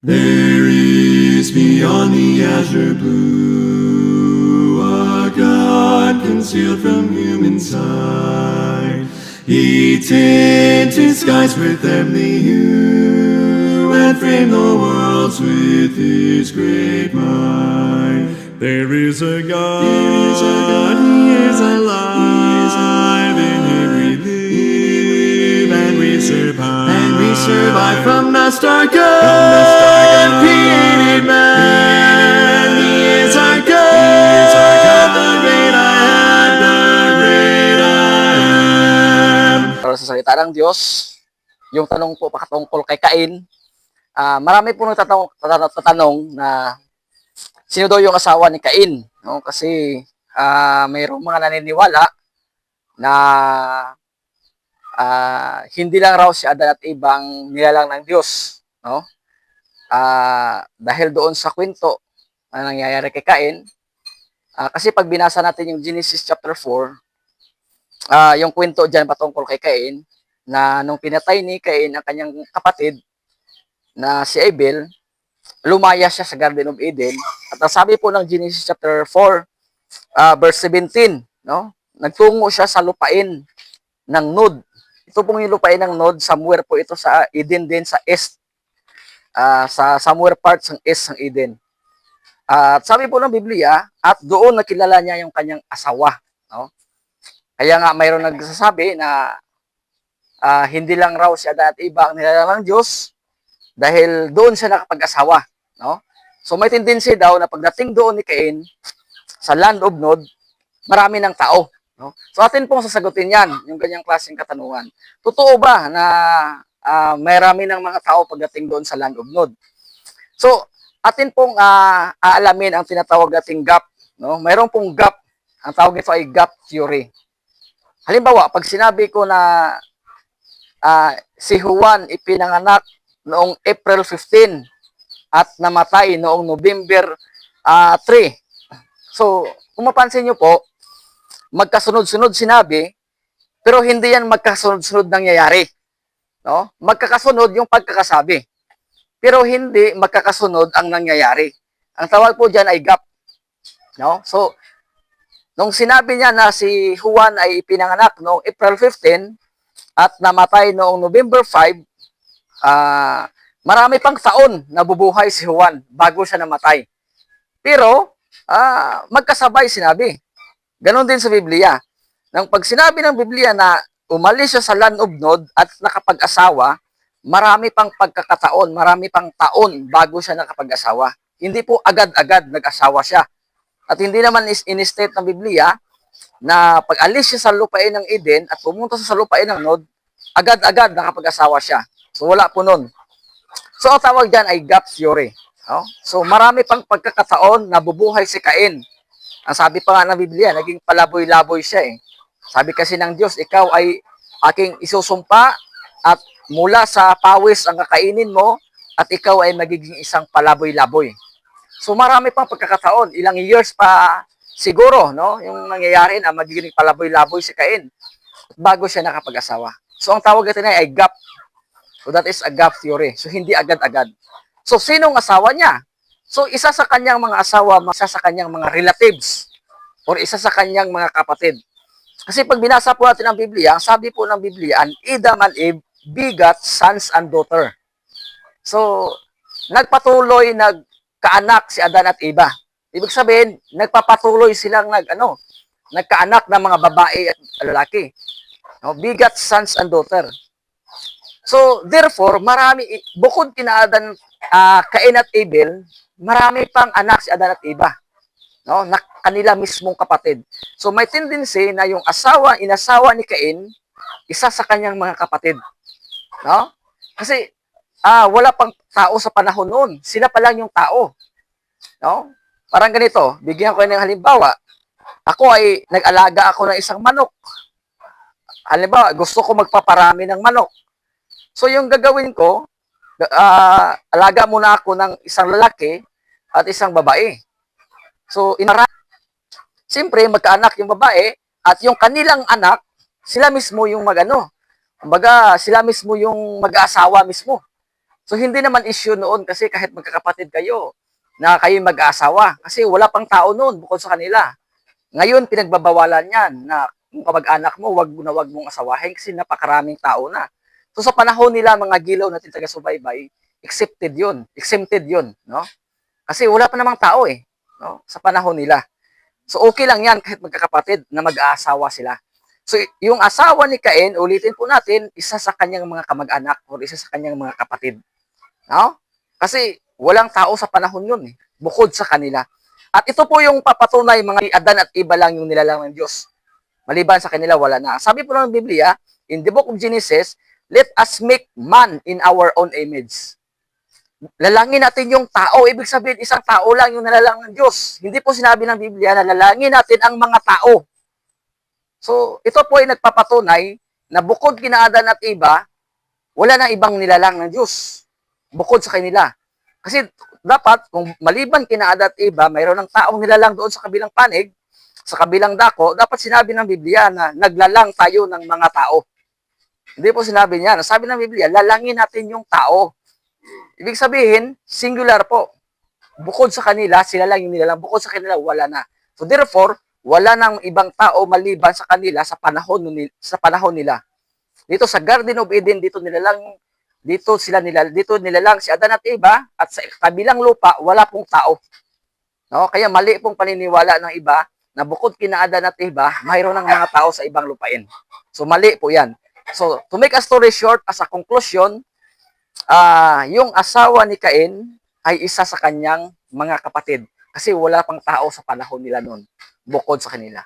There is beyond the azure blue a God concealed from human sight. He tinted skies with ebony hue and framed the worlds with His great might. There is a God. There is a God. He is alive. In Him we sa salita ng Diyos, yung tanong po pakatungkol kay Cain, ah marami po nagtatanong tatanong, na sino daw yung asawa ni Cain? No? Kasi ah mayroong mga naniniwala na ah hindi lang raw si Adan at Eva ang nilalang ng Diyos. No? Ah dahil doon sa kwento na nangyayari kay Cain, ah kasi pag binasa natin yung Genesis chapter 4, ah yung kwento diyan patungkol kay Cain na nung pinatay ni Cain ang kanyang kapatid na si Abel, lumaya siya sa Garden of Eden. At ang sabi po ng Genesis chapter 4, ah, verse 17, no? Nagtungo siya sa lupain ng Nod. Ito pong yung lupain ng Nod, somewhere po ito sa Eden din sa east. ah, sa somewhere parts ng east ng Eden. At sabi po ng Biblia, at doon nakilala niya yung kanyang asawa, no? Kaya nga mayroon nagsasabi na ah, hindi lang raw si Adan at Eva ang nilalang ng Diyos dahil doon siya nakapag-asawa, no? So may tendency daw na pagdating doon ni Cain sa land of Nod, marami ng tao, no? So atin pong sasagutin 'yan, yung ganyang klaseng katanungan. Totoo ba na ah, marami ng mga tao pagdating doon sa land of Nod? So atin pong ah, aalamin ang tinatawag nating gap, no? Mayroon pong gap. Ang tawag nito ay gap theory. Halimbawa, pag sinabi ko na ah, si Juan ipinanganak noong April 15 at namatay noong November ah, 3. So, kung mapansin nyo po, magkasunod-sunod sinabi, pero hindi yan magkasunod-sunod nangyayari. No? Magkakasunod yung pagkakasabi. Pero hindi magkakasunod ang nangyayari. Ang tawag po dyan ay gap. No? So, nung sinabi niya na si Juan ay ipinanganak noong April 15 at namatay noong November 5, ah marami pang taon na bubuhay si Juan bago siya namatay. Pero, ah magkasabay sinabi. Ganon din sa Biblia. Nang pag sinabi ng Biblia na umalis siya sa land of Nod at nakapag-asawa, marami pang pagkakataon, marami pang taon bago siya nakapag-asawa. Hindi po agad-agad nag-asawa siya. At hindi naman is in-state ng Biblia na pag alis siya sa lupain ng Eden at pumunta sa lupain ng Nod, agad-agad nakapag-asawa siya. So wala po nun. So ang tawag dyan ay gap theory. No? So marami pang pagkakataon na bubuhay si Cain. Ang sabi pa nga ng Biblia, naging palaboy-laboy siya eh. Sabi kasi ng Diyos, ikaw ay aking isusumpa at mula sa pawis ang kakainin mo at ikaw ay magiging isang palaboy-laboy. So marami pang pagkakataon, ilang years pa siguro, no, yung nangyayari na magiging palaboy-laboy si Cain bago siya nakapag-asawa. So ang tawag natin ay gap. So that is a gap theory. So hindi agad-agad. So sinong asawa niya? So isa sa kanyang mga asawa, isa sa kanyang mga relatives or isa sa kanyang mga kapatid. Kasi pag binasa po natin ang Biblia, ang sabi po ng Biblia, an Adam and Eve begat sons and daughter. So, nagpatuloy nagkaanak si Adan at Eva. Ibig sabihin, nagpapatuloy silang nag ano, nagkaanak ng mga babae at lalaki. No, bigat sons and daughter. So, therefore, marami, bukod kina Adan, ah, Cain at Abel, marami pang anak si Adan at Eva. No, na kanila mismong kapatid. So, may tendency na yung asawa, inasawa ni Cain, isa sa kanyang mga kapatid. No? Kasi, ah, wala pang tao sa panahon noon. Sila pa lang yung tao. No? Parang ganito, bigyan ko ng halimbawa. Ako ay nag-alaga ako ng isang manok. Halimbawa, gusto ko magpaparami ng manok. So yung gagawin ko, ah, alaga muna ako ng isang lalaki at isang babae. So inara Siyempre, magkaanak yung babae at yung kanilang anak, sila mismo yung magano. Kumbaga, sila mismo yung mag-aasawa mismo. So hindi naman issue noon kasi kahit magkakapatid kayo na kayo mag-aasawa kasi wala pang tao noon bukod sa kanila. Ngayon pinagbabawalan yan na kung kamag-anak mo, wag mo na wag mong asawahin kasi napakaraming tao na. So sa panahon nila mga gilaw natin taga-subaybay, accepted 'yun, exempted 'yun, no? Kasi wala pa namang tao eh, no? Sa panahon nila. So okay lang 'yan kahit magkakapatid na mag-aasawa sila. So yung asawa ni Cain, ulitin po natin, isa sa kanyang mga kamag-anak or isa sa kanyang mga kapatid. No? Kasi walang tao sa panahon 'yun eh, bukod sa kanila. At ito po yung papatunay mga Adan at iba lang yung nilalang ng Diyos. Maliban sa kanila, wala na. Sabi po ng Biblia, in the book of Genesis, let us make man in our own image. Lalangin natin yung tao. Ibig sabihin, isang tao lang yung nalalang ng Diyos. Hindi po sinabi ng Biblia na lalangin natin ang mga tao. So, ito po ay nagpapatunay na bukod kina Adan at iba, wala na ibang nilalang ng Diyos. Bukod sa kanila. Kasi dapat, kung maliban kina Adan at iba, mayroon ng taong nilalang doon sa kabilang panig, sa kabilang dako, dapat sinabi ng Biblia na naglalang tayo ng mga tao. Hindi po sinabi niya. Sabi ng Biblia, lalangin natin yung tao. Ibig sabihin, singular po. Bukod sa kanila, sila lang yung nilalang. Bukod sa kanila, wala na. So therefore, wala nang ibang tao maliban sa kanila sa panahon sa panahon nila. Dito sa Garden of Eden, dito nilalang dito sila nila dito nilalang si Adan at Eva at sa kabilang lupa wala pong tao. No? Kaya mali pong paniniwala ng iba na bukod kina Adan at Eva, mayroon ng mga tao sa ibang lupain. So mali po 'yan. So to make a story short as a conclusion, ah yung asawa ni Cain ay isa sa kanyang mga kapatid kasi wala pang tao sa panahon nila noon bukod sa kanila.